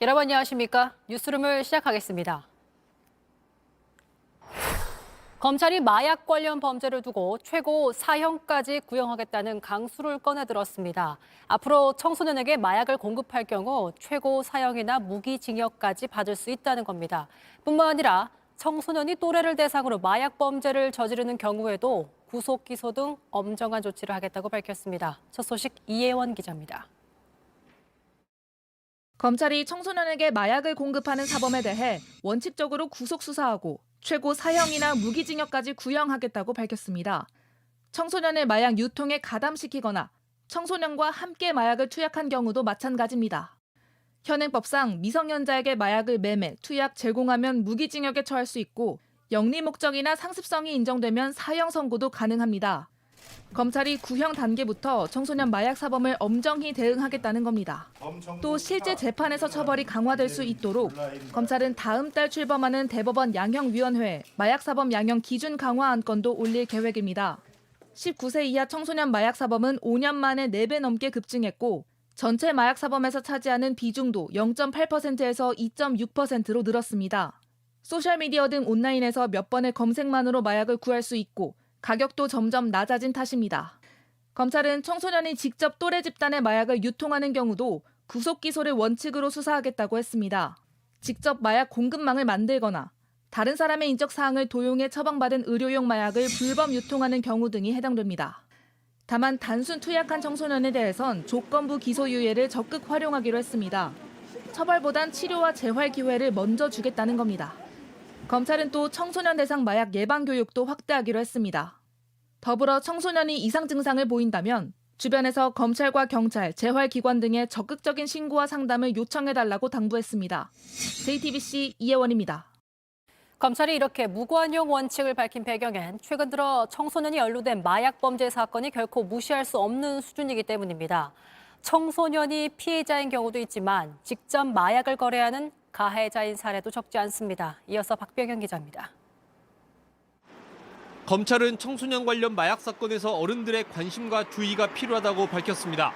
여러분 안녕하십니까? 뉴스룸을 시작하겠습니다. 검찰이 마약 관련 범죄를 두고 최고 사형까지 구형하겠다는 강수를 꺼내들었습니다. 앞으로 청소년에게 마약을 공급할 경우 최고 사형이나 무기징역까지 받을 수 있다는 겁니다. 뿐만 아니라 청소년이 또래를 대상으로 마약 범죄를 저지르는 경우에도 구속 기소 등 엄정한 조치를 하겠다고 밝혔습니다. 첫 소식 이혜원 기자입니다. 검찰이 청소년에게 마약을 공급하는 사범에 대해 원칙적으로 구속 수사하고 최고 사형이나 무기징역까지 구형하겠다고 밝혔습니다. 청소년의 마약 유통에 가담시키거나 청소년과 함께 마약을 투약한 경우도 마찬가지입니다. 현행법상 미성년자에게 마약을 매매, 투약, 제공하면 무기징역에 처할 수 있고 영리 목적이나 상습성이 인정되면 사형 선고도 가능합니다. 검찰이 구형 단계부터 청소년 마약 사범을 엄정히 대응하겠다는 겁니다. 또 실제 재판에서 처벌이 강화될 수 있도록 검찰은 다음 달 출범하는 대법원 양형위원회에 마약 사범 양형 기준 강화 안건도 올릴 계획입니다. 19세 이하 청소년 마약 사범은 5년 만에 4배 넘게 급증했고 전체 마약 사범에서 차지하는 비중도 0.8%에서 2.6%로 늘었습니다. 소셜미디어 등 온라인에서 몇 번의 검색만으로 마약을 구할 수 있고 가격도 점점 낮아진 탓입니다. 검찰은 청소년이 직접 또래 집단의 마약을 유통하는 경우도 구속 기소를 원칙으로 수사하겠다고 했습니다. 직접 마약 공급망을 만들거나 다른 사람의 인적 사항을 도용해 처방받은 의료용 마약을 불법 유통하는 경우 등이 해당됩니다. 다만 단순 투약한 청소년에 대해선 조건부 기소유예를 적극 활용하기로 했습니다. 처벌보단 치료와 재활 기회를 먼저 주겠다는 겁니다. 검찰은 또 청소년 대상 마약 예방 교육도 확대하기로 했습니다. 더불어 청소년이 이상 증상을 보인다면 주변에서 검찰과 경찰, 재활기관 등의 적극적인 신고와 상담을 요청해달라고 당부했습니다. JTBC 이혜원입니다. 검찰이 이렇게 무관용 원칙을 밝힌 배경엔 최근 들어 청소년이 연루된 마약 범죄 사건이 결코 무시할 수 없는 수준이기 때문입니다. 청소년이 피해자인 경우도 있지만 직접 마약을 거래하는 가해자인 사례도 적지 않습니다. 이어서 박병현 기자입니다. 검찰은 청소년 관련 마약 사건에서 어른들의 관심과 주의가 필요하다고 밝혔습니다.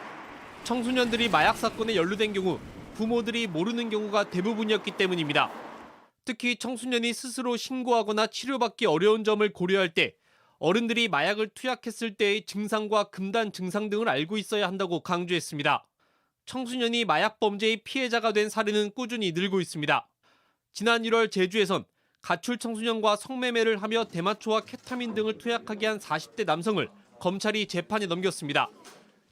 청소년들이 마약 사건에 연루된 경우 부모들이 모르는 경우가 대부분이었기 때문입니다. 특히 청소년이 스스로 신고하거나 치료받기 어려운 점을 고려할 때 어른들이 마약을 투약했을 때의 증상과 금단 증상 등을 알고 있어야 한다고 강조했습니다. 청소년이 마약 범죄의 피해자가 된 사례는 꾸준히 늘고 있습니다. 지난 1월 제주에선 가출 청소년과 성매매를 하며 대마초와 케타민 등을 투약하게 한 40대 남성을 검찰이 재판에 넘겼습니다.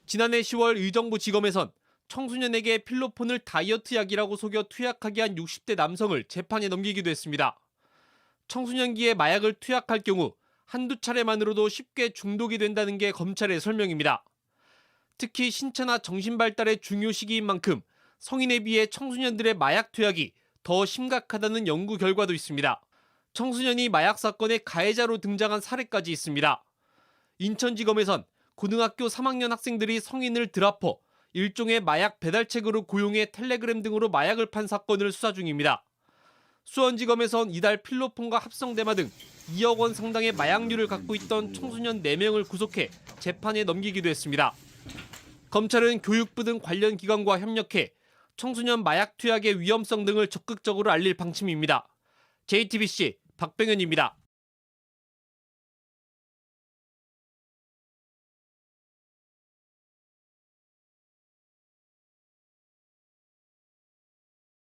지난해 10월 의정부 지검에선 청소년에게 필로폰을 다이어트 약이라고 속여 투약하게 한 60대 남성을 재판에 넘기기도 했습니다. 청소년기에 마약을 투약할 경우 한두 차례만으로도 쉽게 중독이 된다는 게 검찰의 설명입니다. 특히 신체나 정신 발달의 중요 시기인 만큼 성인에 비해 청소년들의 마약 투약이 더 심각하다는 연구 결과도 있습니다. 청소년이 마약 사건의 가해자로 등장한 사례까지 있습니다. 인천지검에선 고등학교 3학년 학생들이 성인을 드라퍼, 일종의 마약 배달책으로 고용해 텔레그램 등으로 마약을 판 사건을 수사 중입니다. 수원지검에선 이달 필로폰과 합성대마 등 2억 원 상당의 마약류를 갖고 있던 청소년 4명을 구속해 재판에 넘기기도 했습니다. 검찰은 교육부 등 관련 기관과 협력해 청소년 마약 투약의 위험성 등을 적극적으로 알릴 방침입니다. JTBC 박병현입니다.